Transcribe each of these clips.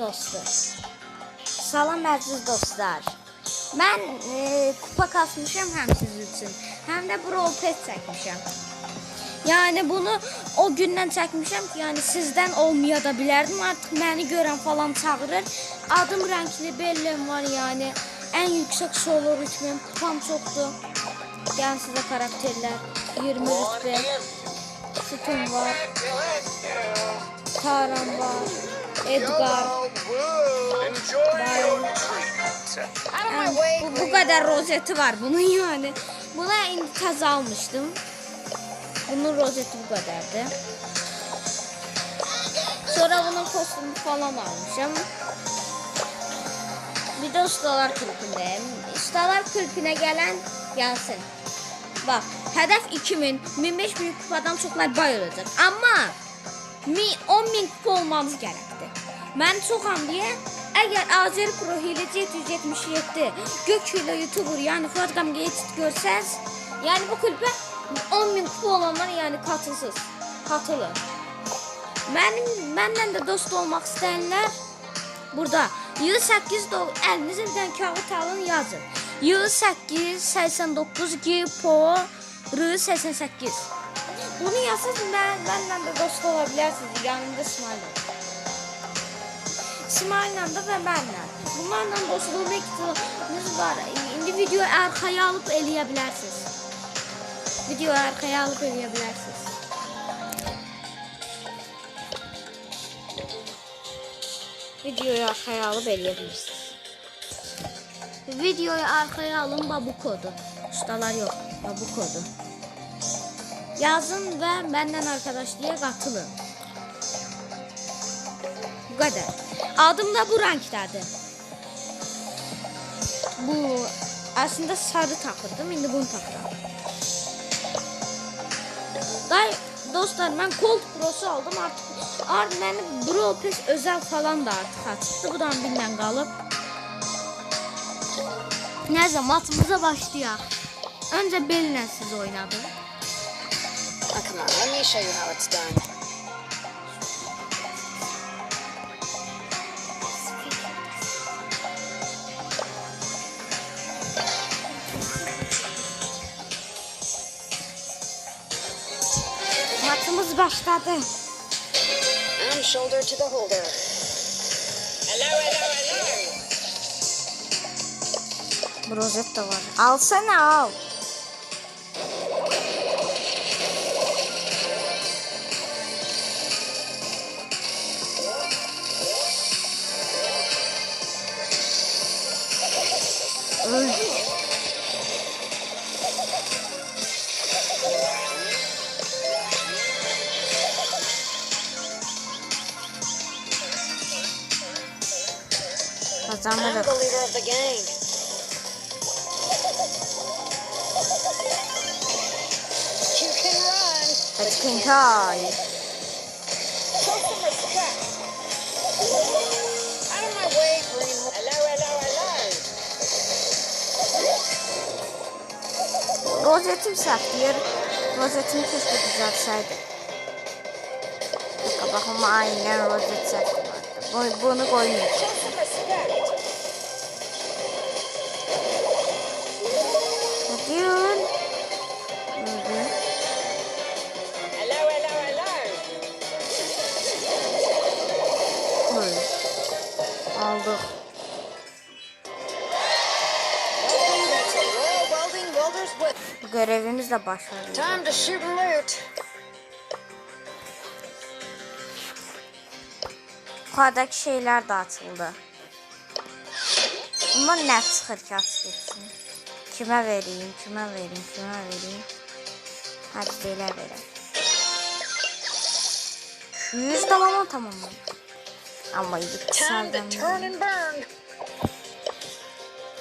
dostu. Salam əziz dostlar. Mən e, kupa kasmışam həm siz üçün, həm də Brawl Pass çəkmişəm. Yəni bunu o gündən çəkmişəm ki, yəni sizdən olmaya da bilərdim. Artıq məni görən falan çağırır. Adım rəngli bellem var, yəni ən yüksək solo ritmim, kupam çoxdur. Gəlin sizə karakterlər 20 rütbə. Sütun var, Taran var, Edgar. Yəni, bu, bu kadar rozeti var bunun yani. Buna indi təzə almışdım. Bunun rozeti bu kadardı. Sonra bunun kostümü falan almışım. Bir de ustalar kulübündeyim. Ustalar kulübüne gelen gelsin. Bak hedef 2000, 15 bin kupadan çoklar bayılacak. Ama mi 10 bin kupa olmamız gerekti. Ben çoxam diye eğer Azer Pro hileci 777 gök hile YouTuber yani Gamge Yetişt görsəz yani bu kulübe 10 bin kupa olanlar yani katılsız. Katılın. Benim, benden de dost olmak isteyenler burada. Yıl 8 doğ elinizin bir kağıt alın yazın. Yıl 8 89 G Po R 88. Bunu yazsız ben benden de dost olabilirsiniz. Yanımda İsmail'le. De ve benimle. Bunlarla dost olma ihtimaliniz var. İndi videoyu arkaya alıp eleyebilirsiniz. Videoyu arkaya alıp eleyebilirsiniz. Videoyu arkaya alıp eleyebilirsiniz. Videoyu arkaya alın bu kodu. Ustalar yok. Bu kodu. Yazın ve benden arkadaşlığa katılın. Bu kadar. Adım da bu renklerdi. Bu aslında sarı takırdım. Şimdi bunu takıram. Day dostlar ben Cold Pro'su aldım artık. Artık benim Brawl Pass özel falan da artık açıktı. Bu da bilmem kalıp. Neyse matımıza başlayalım. Önce Belin'le siz come on, let me show you how it's done. Başladı. I'm shoulder to the holder. Hello, hello, hello. Brozet de var. Alsana al. Hello, hello, hello. Rozetim saklıyor. Rozetimi keşke düzeltseydim. Bakın bakın aynen rozet saklıyor. Bu, bunu koymayacağım. Bu görevimiz de başarılı. Time to shoot and loot. Yukarıdaki şeyler de atıldı. Bunlar ne çıxır ki açıq etsin? Kimə vereyim, kimə vereyim, kimə vereyim? Hadi belə verəm. 200 tamam tamam. Ama Time to yükseldim. turn and burn.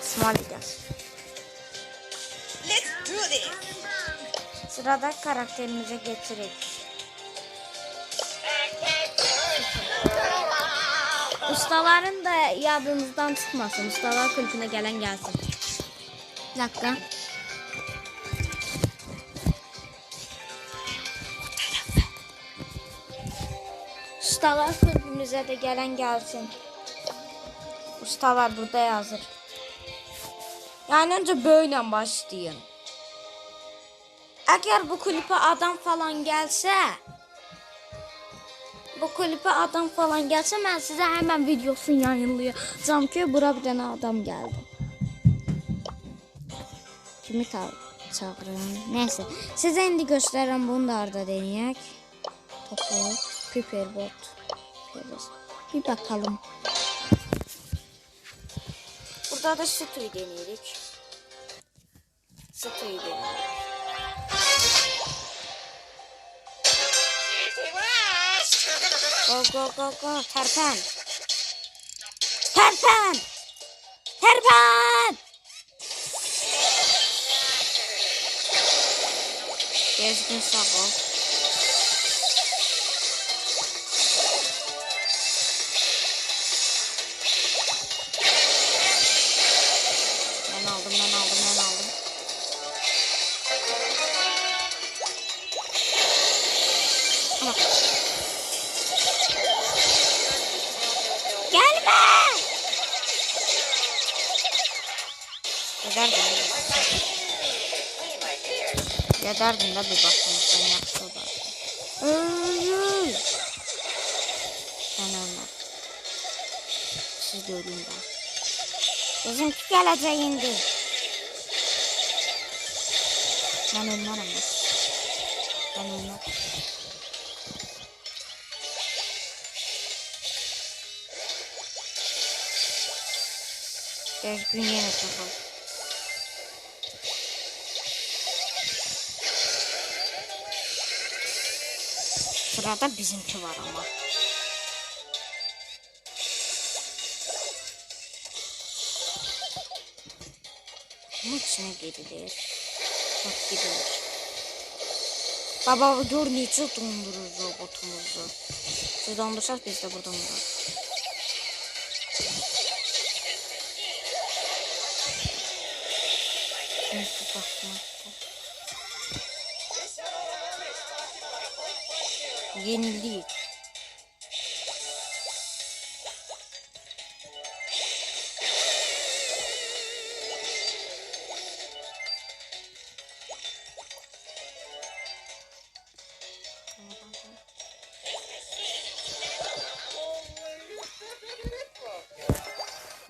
İsmail gel. Let's do this. Sıradaki karakterimize getirek. Ustaların da yadınızdan çıkmasın. Ustalar kulübüne gelen gelsin. Bir dakika. Ustalar kulübümüze de gelen gelsin. Ustalar burada yazır. Yani önce böyle başlayın. Eğer bu klipe adam falan gelse bu klipe adam falan gelse ben size hemen videosunu yayınlayacağım ki bura bir tane adam geldi. Kimi çağırıyorum? Neyse. Size indi gösteren bunu da arada deneyek. Topu, piperbot. Bir bakalım. Burada da sütüyü deneyelim. Sütüyü deneyelim. Go go go go terpen. Terpen. Terpen. Gezgin sağ. Gederdin de bir bakın sen yaptı da. Ölüm. Ben ölmem. Siz de ölün ben. Bizimki geleceğindi. Ben ölmem ama. Ben ölmem. Düzgün yere takıl. Sırada bizimki var ama. Bunun içine girilir. Bak gidiyor. Baba dur niçin dondurur robotumuzu. Siz dondursak biz de buradan vururuz. Neyse bakmakta. Yenildik.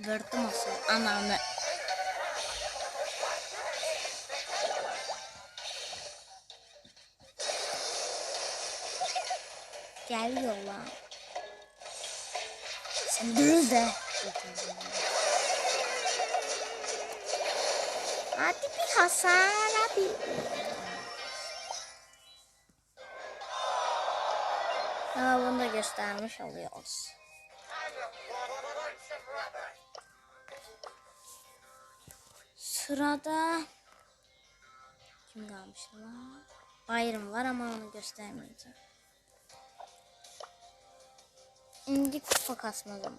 Verdim asıl ananı. Geliyor lan. Sen dur de. Hadi bir hasar abi. Ama bunu da göstermiş oluyoruz. Sırada kim kalmış lan? Bayram var ama onu göstermeyeceğim. Şimdi kupa kasma zamanı.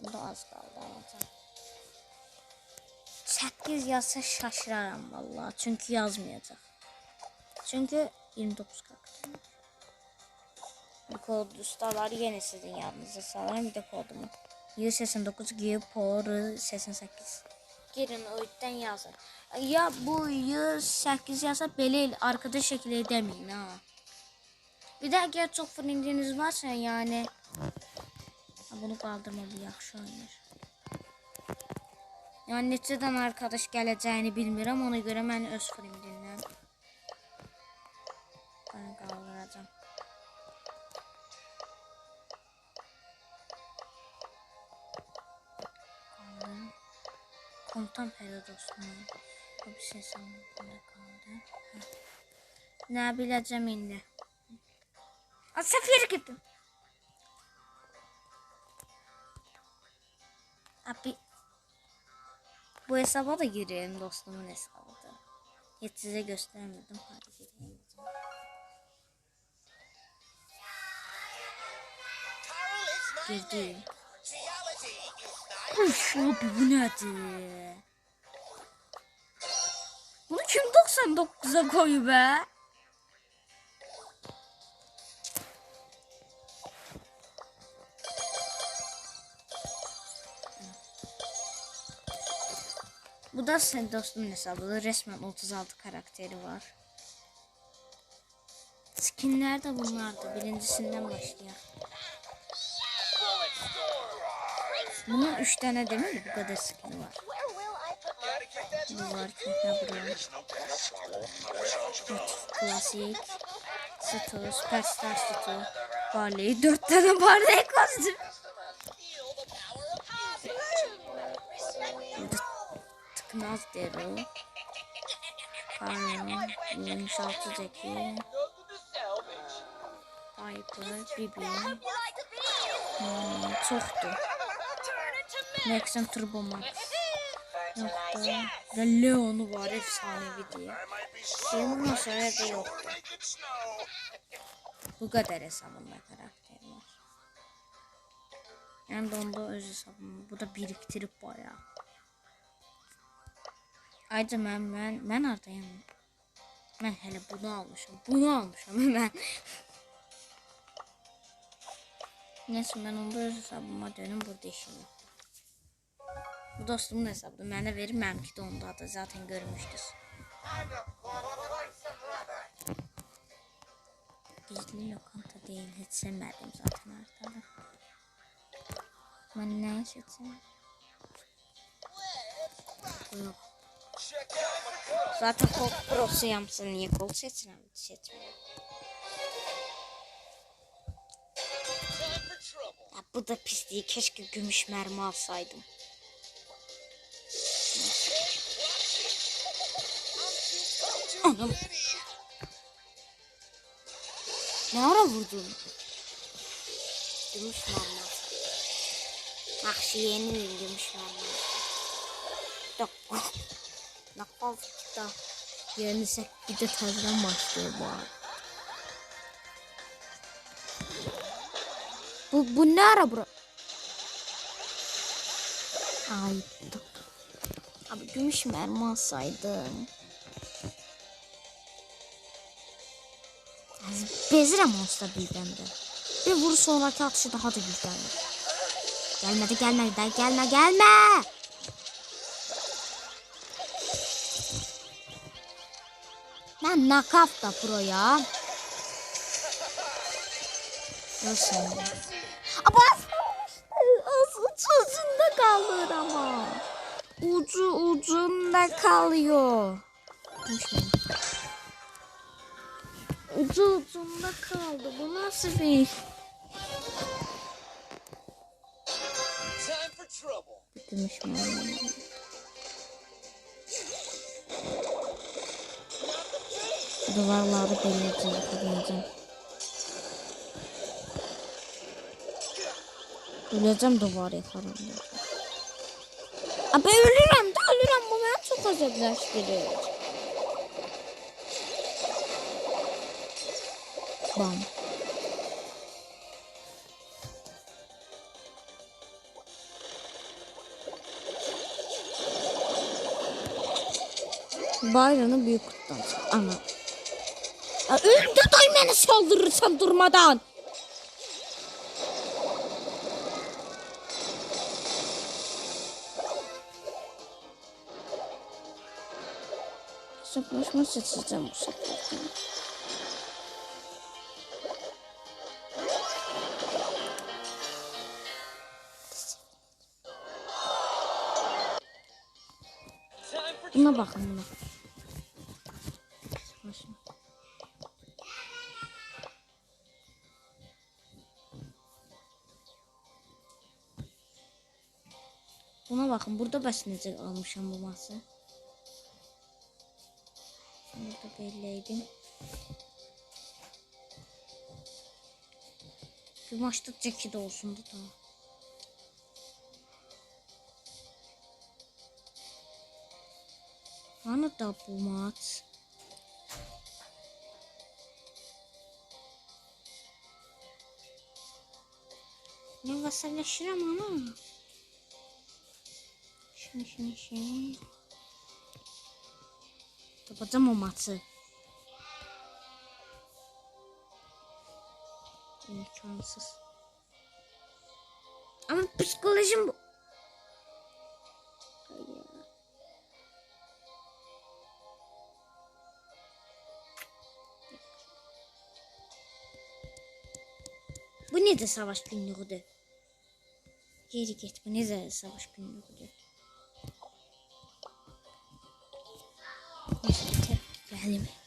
Bu da az kaldı alacağım. 8 yazsa şaşırarım vallahi çünkü yazmayacak. Çünkü 29 kalktı. Bir kod ustalar yeni sizin yanınıza sağlarım bir de kodumu. 189 G por 88. Girin yüzden yazın. Ya bu 108 yazsa belə arkadaş şekil edemeyin ha. Bir de eğer çok friendiniz varsa yani bunu kaldırmalı yaxşı oynayır. Yani neçədən arkadaş gələcəyini bilmirəm, ona görə mən öz friendimdən bunu qaldıracağam. Qaldım. Komutan Perodos'un bu bir şey sanmıyorum kaldı. Bileceğim indi. Aa, Sefir gittim. Abi bu hesaba da girelim dostumun hesabı da. Hiç size göstermedim. Hadi gireyim. Girdi. Uf abi bu nedir? Bunu kim 99'a koyu be? Bu da sen dostumun hesabı. Resmen 36 karakteri var. Skinler de bunlardı. Birincisinden başlayalım. Bunun 3 tane değil mi? Bu kadar skin var. Bu var çünkü buraya. Klasik. Stu, Superstar Stu. Barley. 4 tane Barley kostüm. Burada tıknaz Daryl. Carmen. 76 Zeki. Piper. Bibi. Hmm, çoktu. Nexon Turbo Max. Yoktu. Ve Leon'u var efsanevi diye. Leon'un sonra da yoktu. Bu kadar hesabında karakter var. De onda öz hesabım. Bu da biriktirip bayağı. Ayrıca ben, ben, ben ardayım. Ben hele bunu almışım. Bunu almışım hemen. Neyse ben onda hesabıma dönüm burada işim. Bu dostumun hesabıdır. Mənə verir, mənimki də ondadır. Zaten görmüşdünüz. Gizli lokanta değil. Hiç sevmedim zaten arkada. Ben ne seçeyim? Bu Yok. Zaten kol prosu yapsın. Niye kol seçirəm? Seçmiyorum. Ya bu da pisliği. Keşke gümüş mermi alsaydım. Anam. Ne ara vurdun? Gümüş mermi. Akşı yeni bir gümüş mermi. Dakika. Nakal da. Yeni bir de tezden başlıyor bu arada. Bu, bu ne ara bura? Ay. Abi gümüş mermi onsuz da birdən də. Bir vur sonraki atışı daha da güclənir. Gəlmədi, gəlmədi, də, gəlmə, gəlmə! Mən nakaf da proya. Nasıl? Ama az ucu ucunda kalır ama. Ucu ucunda kalıyor. Ucu ucunda kaldı. Bu nasıl bir. Bitirmiş mi? Duvarları delireceğim, kırılacağım. Öleceğim duvar yakarım. Abi ölürüm de ölürüm. Bu beni çok azaplaştırıyor. Bam. Bayrağını büyük kuttan. Ana. Ya day beni saldırırsan durmadan. Hesaplaşma seçeceğim bu sefer. Buna bakın buna. Buna bakın burada necə almışam bu masa. Burada belliydim. Bir Jackie de olsun da. Hani da bu maç? Ne vasarlaşırım ama. Şimdi şimdi şimdi. Kapatacağım o matı. İmkansız. Ama psikolojim bu. Bu nedir savaş günlüğüdür? Geri git bu nedir savaş günlüğüdür? 你使劲点，点里面。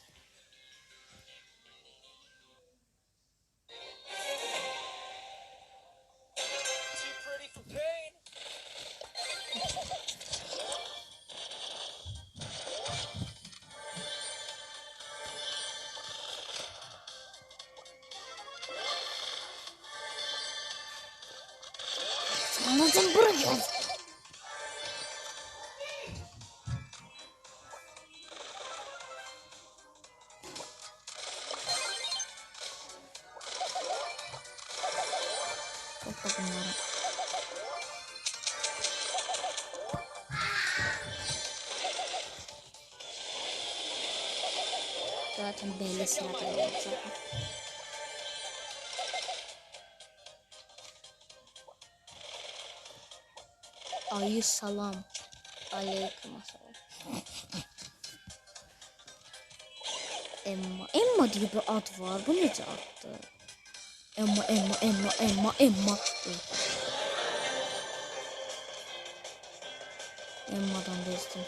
Zaten belli sırada olacak. Ayı salam. Aleyküm selam. Emma. Emma diye bir ad var. Bu nece addı? Emma, Emma, Emma, Emma, Emma. Emma'dan bezdim.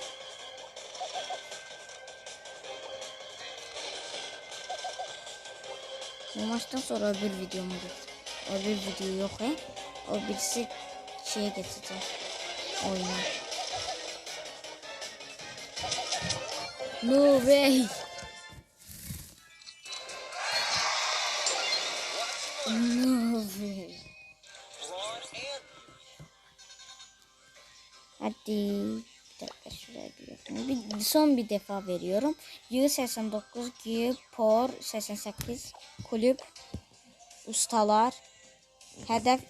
Bu maçtan sonra öbür videomu getir. Öbür video yok he. O birisi şeye geçeceğim. Oyuna. No way. No way. Hadi. Bir son bir defa veriyorum. Y89, G, Por, 88, kulüp, ustalar, hedef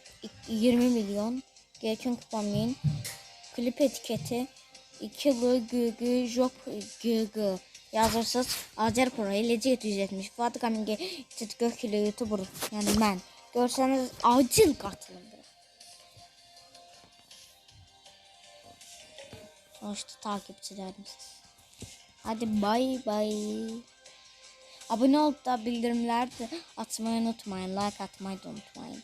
20 milyon, Gekün kupamin, klip etiketi, 2 yılı GG, Job GG. Yazırsınız Acer Pro 5770 Fuat Kaminge Gök ile YouTuber yani ben. Görseniz acil katılımdır. Sonuçta takipçilerimiz. Hadi bay bay. Abone olup da bildirimler de atmayı unutmayın. Like atmayı da unutmayın.